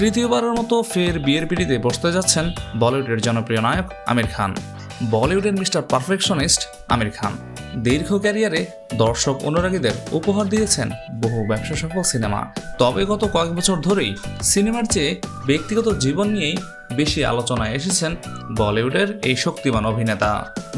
তৃতীয়বারের মতো ফের বিয়ের পিড়িতে বসতে যাচ্ছেন বলিউডের জনপ্রিয় নায়ক আমির খান। বলিউডের মিস্টার পারফেকশনিস্ট আমির খান। দীর্ঘ ক্যারিয়ারে দর্শক অনুরাগীদের উপহার দিয়েছেন বহু ব্যবসা সফল সিনেমা। তবে গত কয়েক বছর ধরেই সিনেমার চেয়ে ব্যক্তিগত জীবন নিয়েই বেশি আলোচনায় এসেছেন বলিউডের এই শক্তিমান অভিনেতা।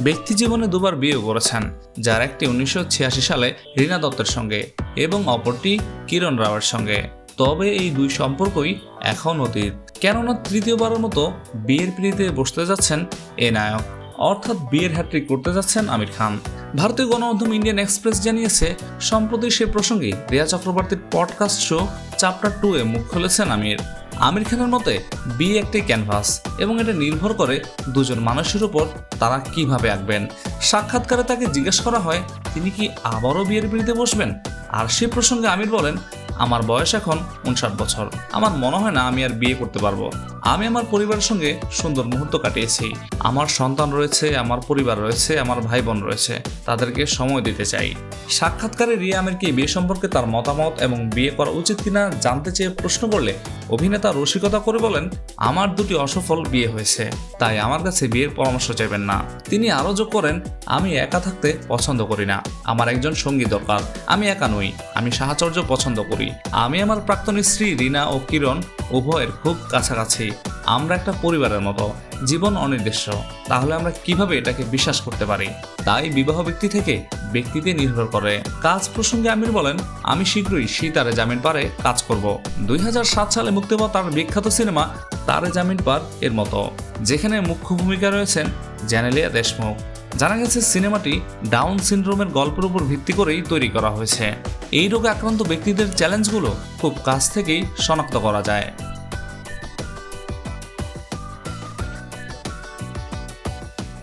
ব্যক্তি জীবনে দুবার বিয়ে করেছেন, যার একটি উনিশশো ছিয়াশি সালে রীনা দত্তের সঙ্গে এবং অপরটি কিরণ রাওয়ের সঙ্গে। তবে এই দুই সম্পর্কই এখন অতীত। কেননা তৃতীয়বারের মতো বিয়ের পিড়িতে বসতে যাচ্ছেন এ নায়ক। অর্থাৎ বিয়ের হ্যাট্রিক করতে যাচ্ছেন আমির খান। ভারতীয় গণমাধ্যম ইন্ডিয়ান এক্সপ্রেস জানিয়েছে, সম্প্রতি সে প্রসঙ্গে রিয়া চক্রবর্তীর পডকাস্ট শো চ্যাপ্টার টু এ মুখ খুলেছেন আমির। আমির খানের মতে, বিয়ে একটি ক্যানভাস এবং এটা নির্ভর করে দুজন মানুষের উপর তারা কীভাবে আঁকবেন। সাক্ষাৎকারে তাকে জিজ্ঞেস করা হয়, তিনি কি আবারও বিয়ের পিড়িতে বসবেন? আর সে প্রসঙ্গে আমির বলেন আমার বয়স এখন উনষাট বছর। আমার মনে হয় না আমি আর বিয়ে করতে পারব। আমি আমার পরিবারের সঙ্গে সুন্দর মুহূর্ত কাটিয়েছি। আমার সন্তান রয়েছে, আমার পরিবার রয়েছে, আমার ভাই বোন রয়েছে। তাদেরকে সময় দিতে চাই। সাক্ষাৎকারে রিয়া আমিরকে বিয়ে সম্পর্কে তার মতামত এবং বিয়ে করা উচিত কিনা জানতে চেয়ে প্রশ্ন করলে অভিনেতা রসিকতা করে বলেন, আমার দুটি অসফল বিয়ে হয়েছে, তাই আমার কাছে বিয়ের পরামর্শ চাইবেন না। তিনি আরও যোগ করেন, আমি একা থাকতে পছন্দ করি না। আমার একজন সঙ্গী দরকার। আমি একা নই। আমি সাহচর্য পছন্দ করি। আমি আমার প্রাক্তন স্ত্রী রিনা ও কিরণ উভয়ের খুব কাছাকাছি। আমরা একটা পরিবারের মতো, জীবন অনির্দিষ্ট। তাহলে আমরা কীভাবে এটাকে বিশ্বাস করতে পারি? তাই বিবাহ ব্যক্তি থেকে ব্যক্তিতে নির্ভর করে। কাজ প্রসঙ্গে আমির বলেন, আমি শীঘ্রই সীতারে জামিন পারে কাজ করব। দুই হাজার সাত সালে মুক্তি পাওয়া তার বিখ্যাত সিনেমা তারে জামিন পার এর মতো, যেখানে মুখ্য ভূমিকা রয়েছেন জ্যানেলিয়া দেশমুখ। জানা গেছে সিনেমাটি ডাউন সিনড্রোমের গল্পের উপর ভিত্তি করেই তৈরি করা হয়েছে। এই রোগে আক্রান্ত ব্যক্তিদের চ্যালেঞ্জগুলো খুব কাছ থেকেই শনাক্ত করা যায়।